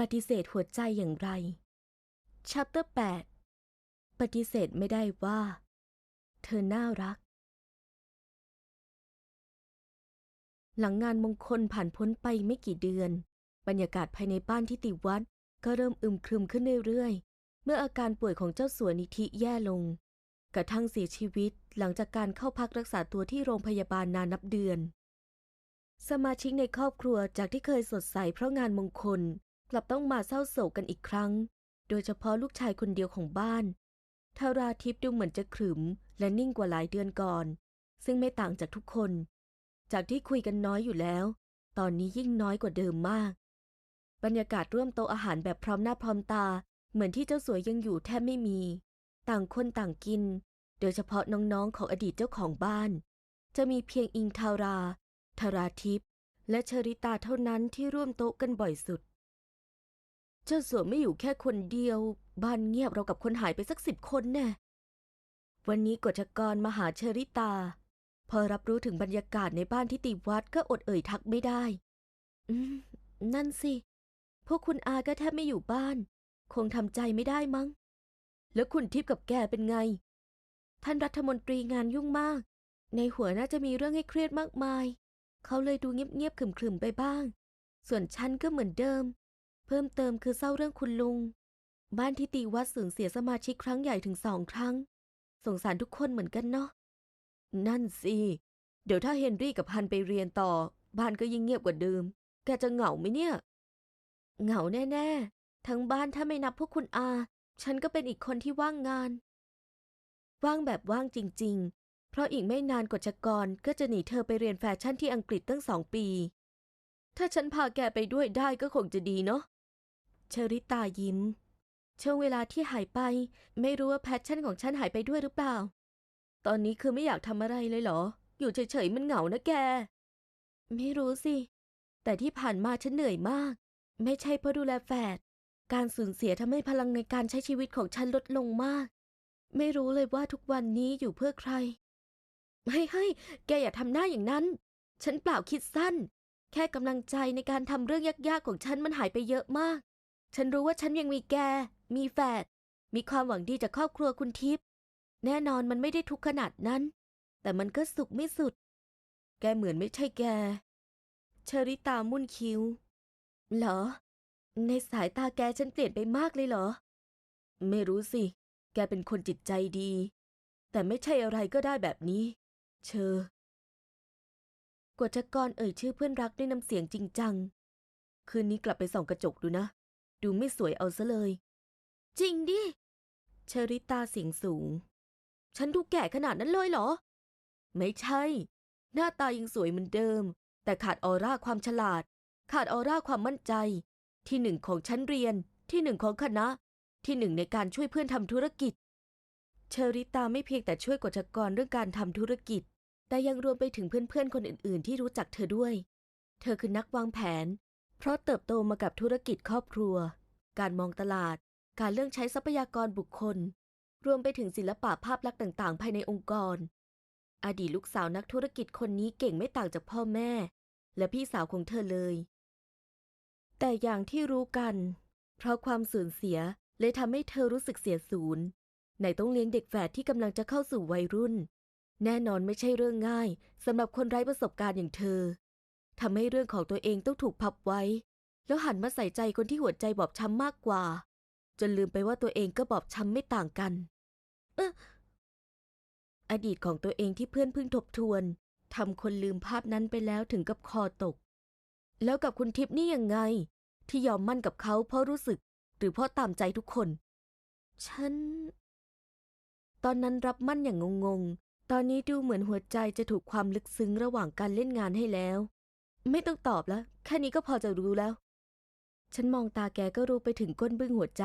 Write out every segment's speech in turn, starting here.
ปฏิเสธหัวใจอย่างไร Chapter 8 ปฏิเสธไม่ได้ว่า เธอน่ารัก หลังงานมงคลผ่านพ้นไปไม่กี่เดือน บรรยากาศภายในบ้านที่ติวัดก็เริ่มอึมครึมขึ้นเรื่อยๆ เมื่ออาการป่วยของเจ้าสัวนิธิแย่ลง กระทั่งเสียชีวิตหลังจากการเข้าพักรักษาตัวที่โรงพยาบาลนานนับเดือน สมาชิกในครอบครัวจากที่เคยสดใสเพราะงานมงคล กลับต้องมาเศร้าโศกกันอีกครั้ง โดยเฉพาะลูกชายคนเดียวของบ้านทาราทิพย์ดูเหมือนจะขรึมและนิ่งกว่าหลายเดือนก่อน ซึ่งไม่ต่างจากทุกคน จากที่คุยกันน้อยอยู่แล้ว ตอนนี้ยิ่งน้อยกว่าเดิมมาก บรรยากาศร่วมโต๊ะอาหารแบบพร้อมหน้าพร้อมตา เหมือนที่เจ้าสวยยังอยู่แทบไม่มี ต่างคนต่างกิน โดยเฉพาะน้องๆของอดีตเจ้าของบ้าน จะมีเพียงอิงทาราทาราทิพย์และเชอริตาเท่านั้นที่ร่วมโต๊ะกันบ่อยสุด เจ้าสัวไม่อยู่แค่คนเดียว บ้านเงียบเรากับคนหายไปสักสิบคนแน่ วันนี้กฎกรมาหาเชอริตา พอรับรู้ถึงบรรยากาศในบ้านที่ติวัดก็อดเอ่ยทักไม่ได้ อืม นั่นสิ พวกคุณอาก็แทบไม่อยู่บ้าน คงทำใจไม่ได้มั้ง แล้วคุณทิพย์กับแกเป็นไง ท่านรัฐมนตรีงานยุ่งมาก ในหัวน่าจะมีเรื่องให้เครียดมากมาย เขาเลยดูเงียบๆขรึมๆไปบ้าง ส่วนฉันก็เหมือนเดิม เพิ่มเติมคือเศร้าเรื่องคุณลุง บ้านที่ตีวัดสูญเสียสมาชิกครั้งใหญ่ถึงสองครั้ง สงสารทุกคนเหมือนกันเนาะ นั่นสิ เดี๋ยวถ้าเฮนรี่กับฮันไปเรียนต่อ บ้านก็ยิ่งเงียบกว่าเดิม แกจะเหงาไหมเนี่ย เหงาแน่ ๆ ทั้งบ้านถ้าไม่นับพวกคุณอา ฉันก็เป็นอีกคนที่ว่างงาน ว่างแบบว่างจริง ๆ เพราะอีกไม่นานกฎชกรก็จะหนีเธอไปเรียนแฟชั่นที่อังกฤษตั้งสองปี ถ้าฉันพาแกไปด้วยได้ก็คงจะดีเนาะ ชอริตายิ้ม ช่วงเวลาที่หายไป ไม่รู้ว่าแพชชั่นของฉันหายไปด้วยหรือเปล่า ตอนนี้คือไม่อยากทำอะไรเลยเหรอ อยู่เฉยๆมันเหงานะแก ไม่รู้สิ แต่ที่ผ่านมาฉันเหนื่อยมาก ไม่ใช่เพราะดูแลแฝด การสูญเสียทำให้พลังในการใช้ชีวิตของฉันลดลงมาก ไม่รู้เลยว่าทุกวันนี้อยู่เพื่อใครเฮ้ยเฮ้แกอย่าทำหน้าอย่างนั้น ฉันเปล่าคิดสั้น แค่กำลังใจในการทำเรื่องยากๆของฉันมันหายไปเยอะมาก ฉันรู้ว่าฉันยังมีแก มีแฝดมีความหวังดีจากครอบครัวคุณทิพย์แน่นอนมันไม่ได้ทุกข์ขนาดนั้น แต่มันก็สุขไม่สุด แกเหมือนไม่ใช่แก เชอริตามุ่นคิ้ว เหรอ ในสายตาแกฉันเปลี่ยนไปมากเลยเหรอ ไม่รู้สิ แกเป็นคนจิตใจดี แต่ไม่ใช่อะไรก็ได้แบบนี้ เชอกฎจกรเอ่ยชื่อเพื่อนรักด้วยน้ำเสียงจริงจัง คืนนี้กลับไปส่องกระจกดูนะ ดูไม่สวยเอาซะเลย จริงดิเชอริตาเสียงสูง ฉันดูแก่ขนาดนั้นเลยเหรอ ไม่ใช่ หน้าตายังสวยเหมือนเดิม แต่ขาดออร่าความฉลาด ขาดออร่าความมั่นใจ ที่หนึ่งของชั้นเรียน ที่หนึ่งของคณะ ที่หนึ่งในการช่วยเพื่อนทำธุรกิจ เชอริตาไม่เพียงแต่ช่วยกฎจกรเรื่องการทำธุรกิจ แต่ยังรวมไปถึงเพื่อนๆคนอื่น ๆ ที่รู้จักเธอด้วย เธอคือนักวางแผน เพราะเติบโตมากับธุรกิจครอบครัว การมองตลาด การเรื่องใช้ทรัพยากรบุคคล รวมไปถึงศิลปะภาพลักษณ์ต่างๆ ภายในองค์กร อดีตลูกสาวนักธุรกิจคนนี้เก่งไม่ต่างจากพ่อแม่ และพี่สาวของเธอเลย แต่อย่างที่รู้กัน เพราะความสูญเสียเลยทำให้เธอรู้สึกเสียศูนย์ไหนต้องเลี้ยงเด็กแฝดที่กำลังจะเข้าสู่วัยรุ่น แน่นอนไม่ใช่เรื่องง่ายสำหรับคนไร้ประสบการณ์อย่างเธอทำให้เรื่องของตัวเองต้องถูกพับไว้ แล้วหันมาใส่ใจคนที่หัวใจบอบช้ำมากกว่า จนลืมไปว่าตัวเองก็บอบช้ำไม่ต่างกัน เอออดีตของตัวเองที่เพื่อนเพิ่งทบทวนทำคนลืมภาพนั้นไปแล้วถึงกับคอตก แล้วกับคุณทิพย์นี่ยังไง ที่ยอมมั่นกับเขาเพราะรู้สึก หรือเพราะตามใจทุกคน ฉัน ตอนนั้นรับมั่นอย่างงงๆ ตอนนี้ดูเหมือนหัวใจจะถูกความลึกซึ้งระหว่างการเล่นงานให้แล้ว ไม่ต้องตอบแล้ว แค่นี้ก็พอจะรู้แล้ว ฉันมองตาแกก็รู้ไปถึงก้นบึ้งหัวใจ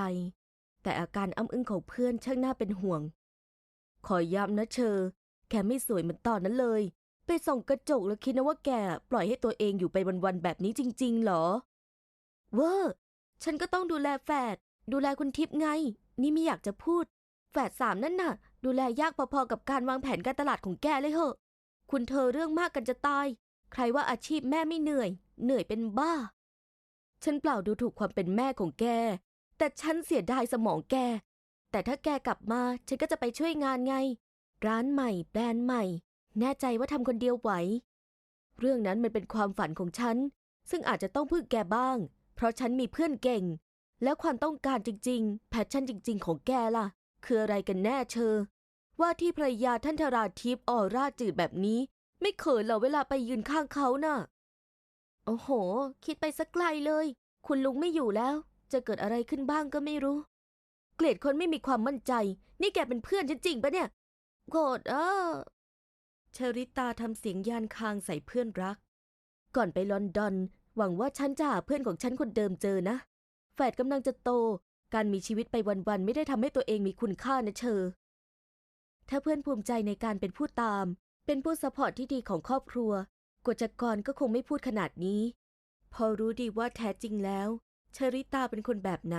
แต่อาการอ้ำอึ้งของเพื่อนช่างน่าเป็นห่วง ขอย้ำนะเชอ แกไม่สวยเหมือนตอนนั้นเลย ไปส่องกระจกแล้วคิดนะว่าแกปล่อยให้ตัวเองอยู่ไปวันๆแบบนี้จริง ๆ หรอ เวอร์ฉันก็ต้องดูแลแฝด ดูแลคุณทิพย์ไง นี่ไม่อยากจะพูด แฝดสามนั่นน่ะ ดูแลยากพอๆกับการวางแผนการตลาดของแกเลยเหอะ คุณเธอเรื่องมากกันจะตาย ใครว่าอาชีพแม่ไม่เหนื่อย เหนื่อยเป็นบ้า ฉันเปล่าดูถูกความเป็นแม่ของแก แต่ฉันเสียดายสมองแก แต่ถ้าแกกลับมา ฉันก็จะไปช่วยงานไง ร้านใหม่ แบรนด์ใหม่ แน่ใจว่าทำคนเดียวไหว เรื่องนั้นมันเป็นความฝันของฉัน ซึ่งอาจจะต้องพึ่งแกบ้าง เพราะฉันมีเพื่อนเก่ง แล้วความต้องการจริง ๆ แพชชั่นจริง ๆ ของแกล่ะ คืออะไรกันแน่เชอ ว่าที่ภรรยาท่านธราทิพย์ออร่าจืดแบบนี้ ไม่เขินเหรอเวลาไปยืนข้างเขาน่ะ โอ้โห คิดไปสักไกลเลย คุณลุงไม่อยู่แล้ว จะเกิดอะไรขึ้นบ้างก็ไม่รู้ เกลียดคนไม่มีความมั่นใจ นี่แกเป็นเพื่อนฉันจริงปะเนี่ยโกรธอะเชอริตาทำเสียงยานคางใส่เพื่อนรัก ก่อนไปลอนดอน หวังว่าฉันจะหาเพื่อนของฉันคนเดิมเจอนะ แฝดกำลังจะโต การมีชีวิตไปวันๆไม่ได้ทำให้ตัวเองมีคุณค่านะเชอ ถ้าเพื่อนภูมิใจในการเป็นผู้ตาม เป็นผู้สปอร์ตที่ดีของครอบครัว กฎจกรก็คงไม่พูดขนาดนี้ พอรู้ดีว่าแท้จริงแล้วเชอริตาเป็นคนแบบไหน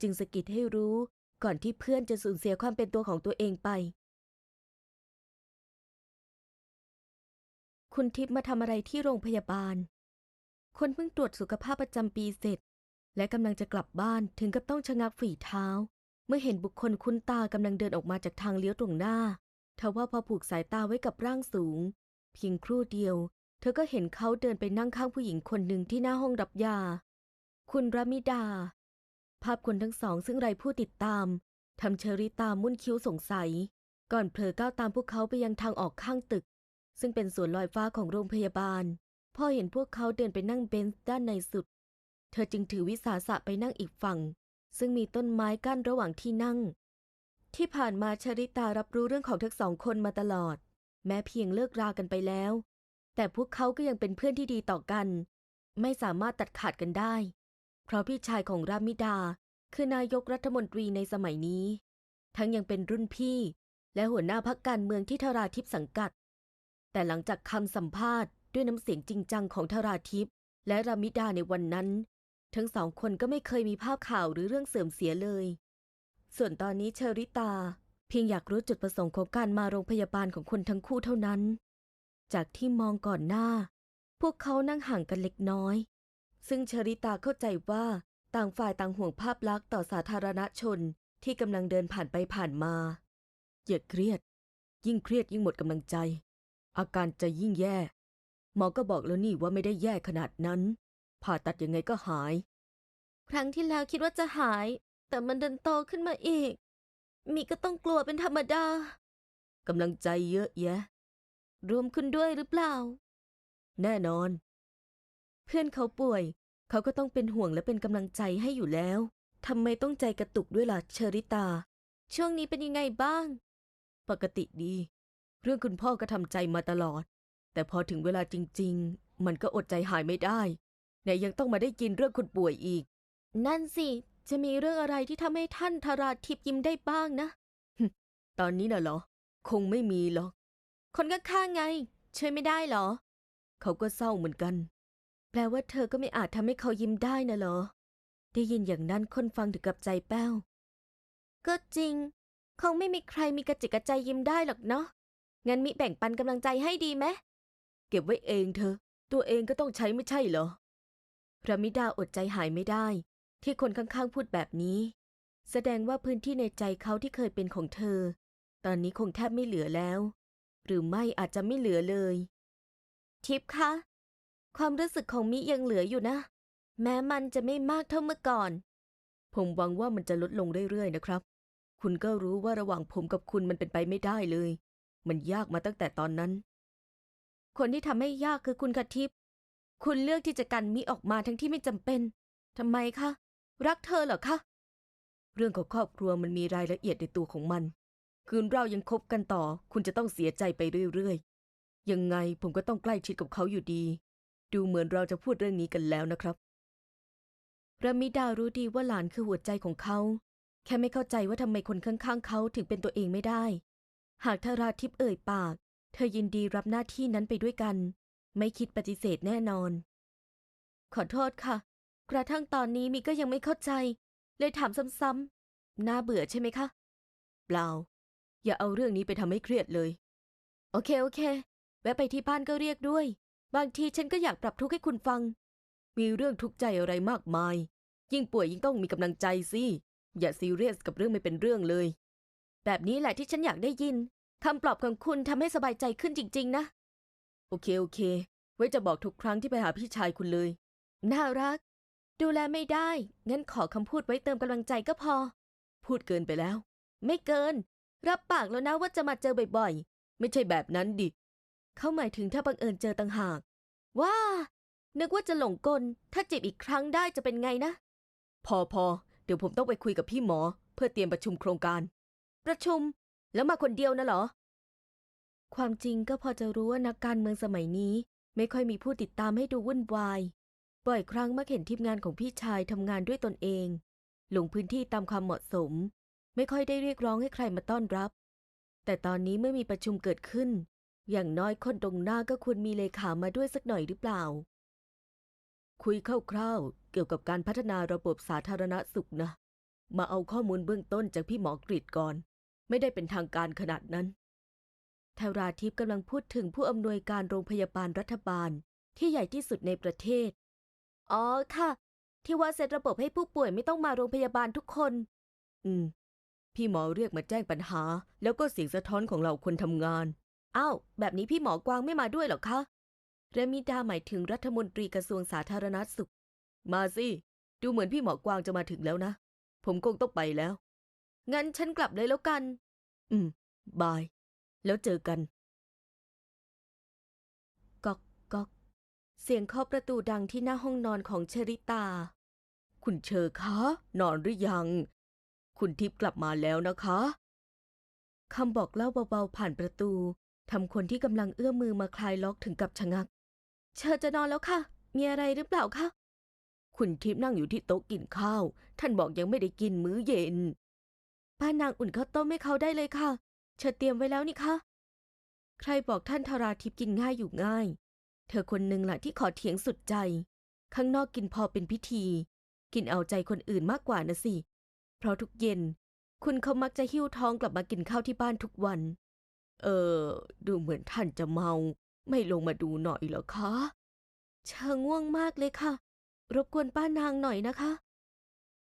จึงสะกิดให้รู้ก่อนที่เพื่อนจะสูญเสียความเป็นตัวของตัวเองไป คุณทิพย์มาทำอะไรที่โรงพยาบาล คนเพิ่งตรวจสุขภาพประจำปีเสร็จ และกำลังจะกลับบ้านถึงกับต้องชะงักฝีเท้า เมื่อเห็นบุคคลคุ้นตากำลังเดินออกมาจากทางเลี้ยวตรงหน้าทว่าพอผูกสายตาไว้กับร่างสูง เพียงครู่เดียว เธอก็เห็นเขาเดินไปนั่งข้างผู้หญิงคนหนึ่งที่หน้าห้องรับยา คุณรามิดา ภาพคนทั้งสองซึ่งไรผู้ติดตามทำเชอริตามุ่นคิ้วสงสัย ก่อนเผลอก้าวตามพวกเขาไปยังทางออกข้างตึก ซึ่งเป็นสวนลอยฟ้าของโรงพยาบาล พอเห็นพวกเขาเดินไปนั่งเบนซ์ด้านในสุด เธอจึงถือวิสาสะไปนั่งอีกฝั่ง ซึ่งมีต้นไม้กั้นระหว่างที่นั่ง ที่ผ่านมาชริตารับรู้เรื่องของทั้งสองคนมาตลอด แม้เพียงเลิกรากันไปแล้ว แต่พวกเขาก็ยังเป็นเพื่อนที่ดีต่อกัน ไม่สามารถตัดขาดกันได้ เพราะพี่ชายของรามิดา คือนายกรัฐมนตรีในสมัยนี้ ทั้งยังเป็นรุ่นพี่ และหัวหน้าพักการเมืองที่ธราทิพสังกัด แต่หลังจากคำสัมภาษณ์ด้วยน้ำเสียงจริงจังของธราทิพและรามิดาในวันนั้น ทั้งสองคนก็ไม่เคยมีภาพข่าวหรือเรื่องเสื่อมเสียเลย ส่วนตอนนี้เชอริตา เพียงอยากรู้จุดประสงค์ของการมาโรงพยาบาลของคนทั้งคู่เท่านั้น จากที่มองก่อนหน้า พวกเขานั่งห่างกันเล็กน้อย ซึ่งเชอริตาเข้าใจว่าต่างฝ่ายต่างห่วงภาพลักษณ์ต่อสาธารณชนที่กำลังเดินผ่านไปผ่านมาอย่าเครียด ยิ่งเครียดยิ่งหมดกำลังใจ อาการจะยิ่งแย่หมอก็บอกแล้วนี่ว่าไม่ได้แย่ขนาดนั้น ผ่าตัดยังไงก็หาย ครั้งที่แล้วคิดว่าจะหาย แต่มันดันโตขึ้นมาอีก มีก็ต้องกลัวเป็นธรรมดากำลังใจเยอะแยะ รวมคุณด้วยหรือเปล่า แน่นอน เพื่อนเขาป่วย เขาก็ต้องเป็นห่วงและเป็นกำลังใจให้อยู่แล้วทำไมต้องใจกระตุกด้วยล่ะเชอริตา ช่วงนี้เป็นยังไงบ้าง ปกติดี เรื่องคุณพ่อก็ทำใจมาตลอด แต่พอถึงเวลาจริง ๆ มันก็อดใจหายไม่ได้ไหนยังต้องมาได้กินเรื่องคุณป่วยอีก นั่นสิ จะมีเรื่องอะไรที่ทำให้ท่านธราทิพย์ยิ้มได้บ้างนะ ตอนนี้น่ะเหรอ คงไม่มีหรอก คนข้างๆไง ช่วยไม่ได้เหรอ เขาก็เศร้าเหมือนกัน แปลว่าเธอก็ไม่อาจทำให้เขายิ้มได้นะเหรอ ได้ยินอย่างนั้นคนฟังถึงกับใจแป้ว ก็จริง คงไม่มีใครมีกระจิกกระใจยิ้มได้หรอกเนาะ งั้นมิแบ่งปันกำลังใจให้ดีไหม เก็บไว้เองเธอ ตัวเองก็ต้องใช้ไม่ใช่เหรอพระมิดาอดใจหายไม่ได้ ที่คนข้างๆพูดแบบนี้ แสดงว่าพื้นที่ในใจเขาที่เคยเป็นของเธอ ตอนนี้คงแทบไม่เหลือแล้ว หรือไม่อาจจะไม่เหลือเลย ทิพย์คะ ความรู้สึกของมิยังเหลืออยู่นะ แม้มันจะไม่มากเท่าเมื่อก่อน ผมหวังว่ามันจะลดลงเรื่อยๆนะครับ คุณก็รู้ว่าระหว่างผมกับคุณมันเป็นไปไม่ได้เลย มันยากมาตั้งแต่ตอนนั้น คนที่ทำให้ยากคือคุณกทิพคุณเลือกที่จะกันมิออกมาทั้งที่ไม่จำเป็นทำไมคะ รักเธอเหรอคะ เรื่องของครอบครัวมันมีรายละเอียดในตัวของมัน คืนเรายังคบกันต่อ คุณจะต้องเสียใจไปเรื่อยๆ ยังไงผมก็ต้องใกล้ชิดกับเขาอยู่ดี ดูเหมือนเราจะพูดเรื่องนี้กันแล้วนะครับรามิดารู้ดีว่าหลานคือหัวใจของเขา แค่ไม่เข้าใจว่าทำไมคนข้างๆเขาถึงเป็นตัวเองไม่ได้ หากธาราทิพย์เอ่ยปาก เธอยินดีรับหน้าที่นั้นไปด้วยกัน ไม่คิดปฏิเสธแน่นอน ขอโทษค่ะ กระทั่งตอนนี้มีก็ยังไม่เข้าใจ เลยถามซ้ำๆน่าเบื่อใช่ไหมคะ เปล่า อย่าเอาเรื่องนี้ไปทำให้เครียดเลย โอเคโอเค แวะไปที่บ้านก็เรียกด้วย บางทีฉันก็อยากปรับทุกข์ให้คุณฟัง มีเรื่องทุกข์ใจอะไรมากมาย ยิ่งป่วยยิ่งต้องมีกำลังใจสิ อย่าซีเรียสกับเรื่องไม่เป็นเรื่องเลย แบบนี้แหละที่ฉันอยากได้ยินคำปลอบของคุณทำให้สบายใจขึ้นจริง ๆ นะ โอเคโอเค ไว้จะบอกทุกครั้งที่ไปหาพี่ชายคุณเลย น่ารัก ดูแลไม่ได้ งั้นขอคำพูดไว้เติมกำลังใจก็พอ พูดเกินไปแล้ว ไม่เกิน รับปากแล้วนะว่าจะมาเจอบ่อยๆ ไม่ใช่แบบนั้นดิ เขาหมายถึงถ้าบังเอิญเจอต่างหาก ว้า นึกว่าจะหลงกล ถ้าจีบอีกครั้งได้จะเป็นไงนะ พอพอ เดี๋ยวผมต้องไปคุยกับพี่หมอ เพื่อเตรียมประชุมโครงการ ประชุม แล้วมาคนเดียวนะเหรอ ความจริงก็พอจะรู้ว่านักการเมืองสมัยนี้ ไม่ค่อยมีผู้ติดตามให้ดูวุ่นวาย บ่อยครั้งมักเห็นทีมงานของพี่ชายทำงานด้วยตนเองลงพื้นที่ตามความเหมาะสม ไม่ค่อยได้เรียกร้องให้ใครมาต้อนรับ แต่ตอนนี้เมื่อมีประชุมเกิดขึ้น อย่างน้อยคนตรงหน้าก็ควรมีเลขามาด้วยสักหน่อยหรือเปล่า คุยคร่าวๆเกี่ยวกับการพัฒนาระบบสาธารณสุขนะ มาเอาข้อมูลเบื้องต้นจากพี่หมอกริดก่อน ไม่ได้เป็นทางการขนาดนั้นทาราทิพย์กำลังพูดถึงผู้อำนวยการโรงพยาบาลรัฐบาลที่ใหญ่ที่สุดในประเทศ อ๋อค่ะ ที่ว่าเซตระบบให้ผู้ป่วยไม่ต้องมาโรงพยาบาลทุกคน อืม พี่หมอเรียกมาแจ้งปัญหา แล้วก็เสียงสะท้อนของเราคนทำงาน อ้าว แบบนี้พี่หมอกวางไม่มาด้วยเหรอคะเรมิดาหมายถึงรัฐมนตรีกระทรวงสาธารณสุข มาสิ ดูเหมือนพี่หมอกวางจะมาถึงแล้วนะ ผมคงต้องไปแล้ว งั้นฉันกลับเลยแล้วกัน อืม บาย แล้วเจอกัน ก๊อกก๊อก เสียงเคาะประตูดังที่หน้าห้องนอนของเชริตา คุณเชอคะ นอนหรือยัง คุณทิพย์กลับมาแล้วนะคะคำบอกเล่าเบาๆผ่านประตูทำคนที่กำลังเอื้อมมือมาคลายล็อกถึงกับชะงัก เชอจะนอนแล้วค่ะ มีอะไรหรือเปล่าคะ คุณทิพย์นั่งอยู่ที่โต๊ะกินข้าว ท่านบอกยังไม่ได้กินมื้อเย็น ป้านางอุ่นข้าวต้มให้เขาได้เลยค่ะ เชอเตรียมไว้แล้วนี่คะ ใครบอกท่านทาราทิพย์กินง่ายอยู่ง่าย เธอคนหนึ่งแหละที่ขอเถียงสุดใจ ข้างนอกกินพอเป็นพิธี กินเอาใจคนอื่นมากกว่านะสิ เพราะทุกเย็น คุณเขามักจะหิ้วท้องกลับมากินข้าวที่บ้านทุกวัน เออ ดูเหมือนท่านจะเมา ไม่ลงมาดูหน่อยเหรอคะเชิงง่วงมากเลยค่ะ รบกวนป้านางหน่อยนะคะ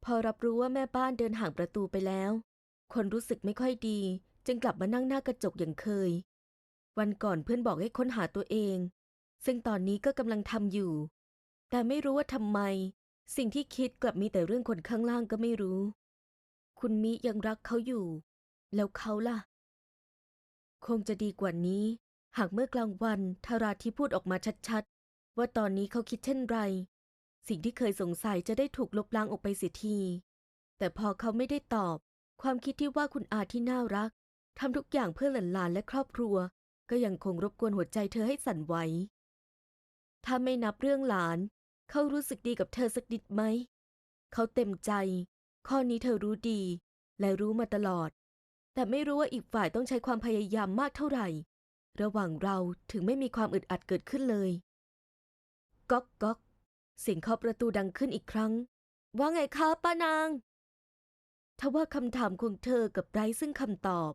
พอรับรู้ว่าแม่บ้านเดินห่างประตูไปแล้ว คนรู้สึกไม่ค่อยดี จึงกลับมานั่งหน้ากระจกอย่างเคย วันก่อนเพื่อนบอกให้ค้นหาตัวเอง ซึ่งตอนนี้ก็กำลังทำอยู่ แต่ไม่รู้ว่าทำไม สิ่งที่คิดกลับมีแต่เรื่องคนข้างล่างก็ไม่รู้ คุณมิยังรักเขาอยู่ แล้วเขาล่ะ คงจะดีกว่านี้ หากเมื่อกลางวันทาราที่พูดออกมาชัดๆ ว่าตอนนี้เขาคิดเช่นไร สิ่งที่เคยสงสัยจะได้ถูกลบล้างออกไปเสียที แต่พอเขาไม่ได้ตอบ ความคิดที่ว่าคุณอาที่น่ารักทำทุกอย่างเพื่อหลานๆและครอบครัว ก็ยังคงรบกวนหัวใจเธอให้สั่นไหว ถ้าไม่นับเรื่องหลาน เขารู้สึกดีกับเธอสักนิดไหม เขาเต็มใจ ข้อนี้เธอรู้ดี และรู้มาตลอด แต่ไม่รู้ว่าอีกฝ่ายต้องใช้ความพยายามมากเท่าไหร่ ระหว่างเราถึงไม่มีความอึดอัดเกิดขึ้นเลย ก๊อกก๊อกเสียงเคาะประตูดังขึ้นอีกครั้ง ว่าไงคะป้านางทว่าคำถามของเธอกับไร้ซึ่งคำตอบ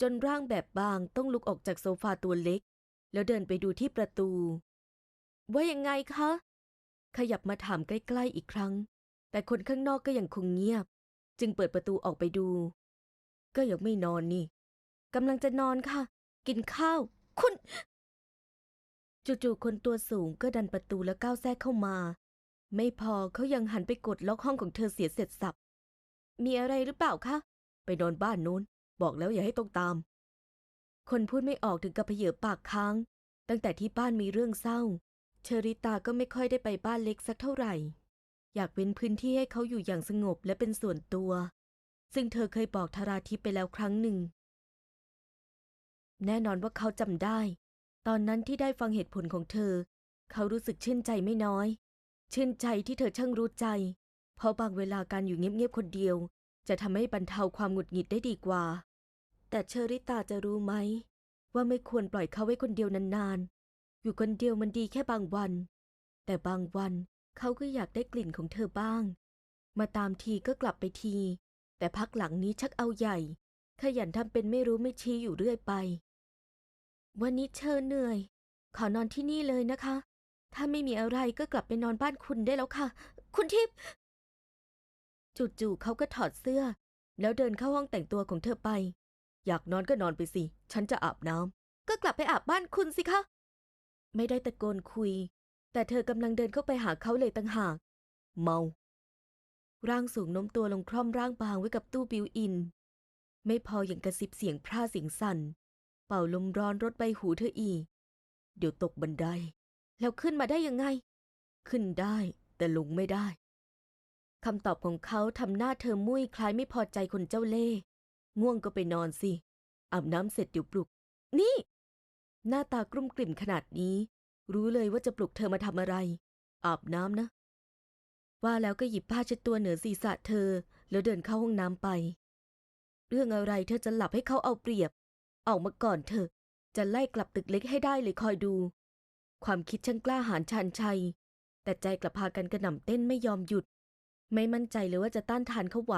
จนร่างแบบบางต้องลุกออกจากโซฟาตัวเล็ก แล้วเดินไปดูที่ประตู ว่ายังไงคะ ขยับมาถามใกล้ๆอีกครั้ง แต่คนข้างนอกก็ยังคงเงียบ จึงเปิดประตูออกไปดู ก็ยังไม่นอนนี่กำลังจะนอนค่ะ กินข้าว คุณ จู่ๆคนตัวสูงก็ดันประตูแล้วก้าวแทรกเข้ามา ไม่พอเขายังหันไปกดล็อกห้องของเธอเสียเสร็จสับ มีอะไรหรือเปล่าคะ ไปนอนบ้านนู้น บอกแล้วอย่าให้ต้องตาม คนพูดไม่ออกถึงกับเพเยอปากค้าง ตั้งแต่ที่บ้านมีเรื่องเศร้า ชอริตาก็ไม่ค่อยได้ไปบ้านเล็กสักเท่าไหร่ อยากเป็นพื้นที่ให้เขาอยู่อย่างสงบและเป็นส่วนตัว ซึ่งเธอเคยบอกธาราทิพย์ไปแล้วครั้งหนึ่ง แน่นอนว่าเขาจำได้ ตอนนั้นที่ได้ฟังเหตุผลของเธอ เขารู้สึกชื่นใจไม่น้อย ชื่นใจที่เธอช่างรู้ใจ เพราะบางเวลาการอยู่เงียบๆคนเดียว จะทำให้บรรเทาความหงุดหงิดได้ดีกว่า แต่เชอริตาจะรู้ไหม ว่าไม่ควรปล่อยเขาไว้คนเดียวนานๆ อยู่คนเดียวมันดีแค่บางวัน แต่บางวันเขาก็อยากได้กลิ่นของเธอบ้าง มาตามทีก็กลับไปที แต่พักหลังนี้ชักเอาใหญ่ ขยันทำเป็นไม่รู้ไม่ชี้อยู่เรื่อยไป วันนี้เชิญเหนื่อย ขอนอนที่นี่เลยนะคะ ถ้าไม่มีอะไรก็กลับไปนอนบ้านคุณได้แล้วค่ะ คุณทิพย์จู่ๆเขาก็ถอดเสื้อ แล้วเดินเข้าห้องแต่งตัวของเธอไป อยากนอนก็นอนไปสิ ฉันจะอาบน้ำก็กลับไปอาบบ้านคุณสิคะ ไม่ได้ตะโกนคุย แต่เธอกำลังเดินเข้าไปหาเขาเลยตั้งหาก เมา ร่างสูงโน้มตัวลงคร่อมร่างบางไว้กับตู้บิวอิน ไม่พออย่างกระซิบเสียงพร่าเสียงสั่น เป่าลมร้อนรดใบหูเธออีก เดี๋ยวตกบันได แล้วขึ้นมาได้ยังไง ขึ้นได้แต่ลงไม่ได้คำตอบของเขาทำหน้าเธอมุ้ยคล้ายไม่พอใจคนเจ้าเล่ห์ง่วงก็ไปนอนสิอาบน้ำเสร็จเดี๋ยวปลุก นี่ หน้าตากรุ่มกลิ่มขนาดนี้ รู้เลยว่าจะปลุกเธอมาทำอะไร อาบน้ำนะ ว่าแล้วก็หยิบผ้าเช็ดตัวเหนือศีรษะเธอ แล้วเดินเข้าห้องน้ำไป เรื่องอะไรเธอจะหลับให้เขาเอาเปรียบ ออกมาก่อนเถอะ จะไล่กลับตึกเล็กให้ได้เลยคอยดู ความคิดช่างกล้าหาญชาญชัย แต่ใจกลับพากันกระหน่ำเต้นไม่ยอมหยุด ไม่มั่นใจเลยว่าจะต้านทานเขาไหว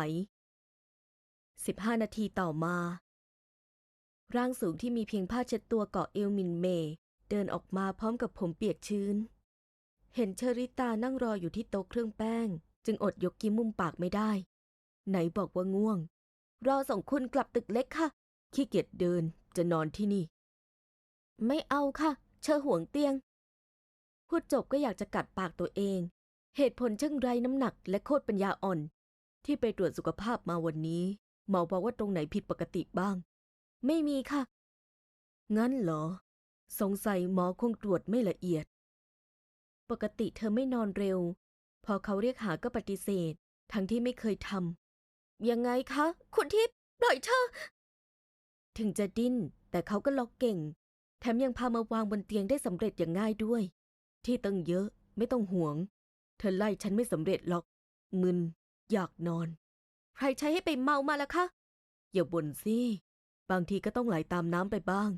สิบห้านาทีต่อมา ร่างสูงที่มีเพียงผ้าเช็ดตัวเกาะเอวมินเมย์เดินออกมาพร้อมกับผมเปียกชื้น เห็นเชอริตานั่งรออยู่ที่โต๊ะเครื่องแป้ง จึงอดยกยิ้มมุมปากไม่ได้ ไหนบอกว่าง่วง รอส่งคุณกลับตึกเล็กค่ะ ขี้เกียจเดินจะนอนที่นี่ ไม่เอาค่ะ เชอห่วงเตียง พูดจบก็อยากจะกัดปากตัวเอง เหตุผลช่างไรน้ำหนักและโคตรปัญญาอ่อน ที่ไปตรวจสุขภาพมาวันนี้ หมอบอกว่าตรงไหนผิดปกติบ้าง ไม่มีค่ะ งั้นเหรอ สงสัยหมอคงตรวจไม่ละเอียด ปกติเธอไม่นอนเร็ว พอเขาเรียกหาก็ปฏิเสธ ทั้งที่ไม่เคยทำยังไงคะ คุณทิพย์ปล่อยเธอ ถึงจะดิ้น แต่เขาก็ล็อกเก่ง แถมยังพามาวางบนเตียงได้สำเร็จอย่างง่ายด้วย ที่ตั้งเยอะไม่ต้องห่วง เธอไล่ฉันไม่สำเร็จหรอก มึน อยากนอน ใครใช้ให้ไปเมามาล่ะคะ อย่าบ่นสิ บางทีก็ต้องไหลตามน้ำไปบ้าง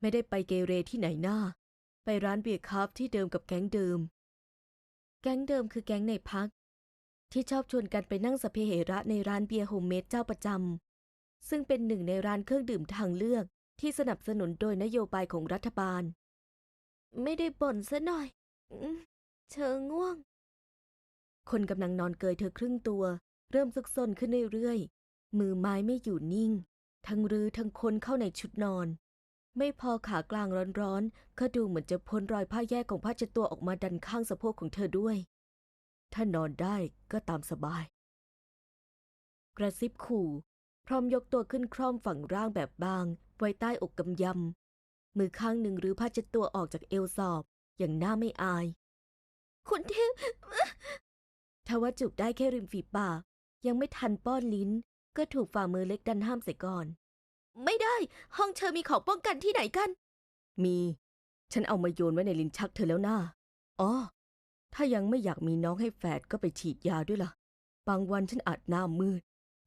ไม่ได้ไปเกเรที่ไหนหน้า ไปร้านเบียร์คราฟที่เดิมกับแก๊งเดิม แก๊งเดิมคือแก๊งในพัก ที่ชอบชวนกันไปนั่งสเปเหระในร้านเบียร์โฮมเมดเจ้าประจำซึ่งเป็นหนึ่งในร้านเครื่องดื่มทางเลือกที่สนับสนุนโดยนโยบายของรัฐบาล ไม่ได้บ่นซะหน่อยเชิงง่วง คนกำลังนอนเกยเธอครึ่งตัว เริ่มซุกซนขึ้นเรื่อยๆ มือไม้ไม่อยู่นิ่ง ทั้งรื้อทั้งคนเข้าในชุดนอน ไม่พอขากลางร้อนๆก็ดูเหมือนจะพ้นรอยผ้าแยกของผ้าเช็ดตัวออกมาดันข้างสะโพกของเธอด้วย ถ้านอนได้ก็ตามสบาย กระซิบขู่พร้อมยกตัวขึ้นคร่อมฝั่งร่างแบบบาง ไว้ใต้อกกำยำ มือข้างหนึ่งหรือผ้าเช็ดตัวออกจากเอวสอบ อย่างหน้าไม่อาย คุณทิพย์ทว่าจูบได้แค่ริมฝีปาก ยังไม่ทันป้อนลิ้น ก็ถูกฝ่ามือเล็กดันห้ามใส่ก่อน ไม่ได้ ห้องเธอมีของป้องกันที่ไหนกัน มี ฉันเอามาโยนไว้ในลิ้นชักเธอแล้วนะ่าอ๋อ ถ้ายังไม่อยากมีน้องให้แฝดก็ไปฉีดยาด้วยล่ะ บางวันฉันอาจหน้ามืด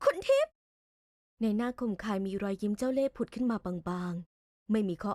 คุณทิพย์ในหน้าคมคายมีรอยยิ้มเจ้าเล่ห์ผุดขึ้นมาบางๆ ไม่มีข้อ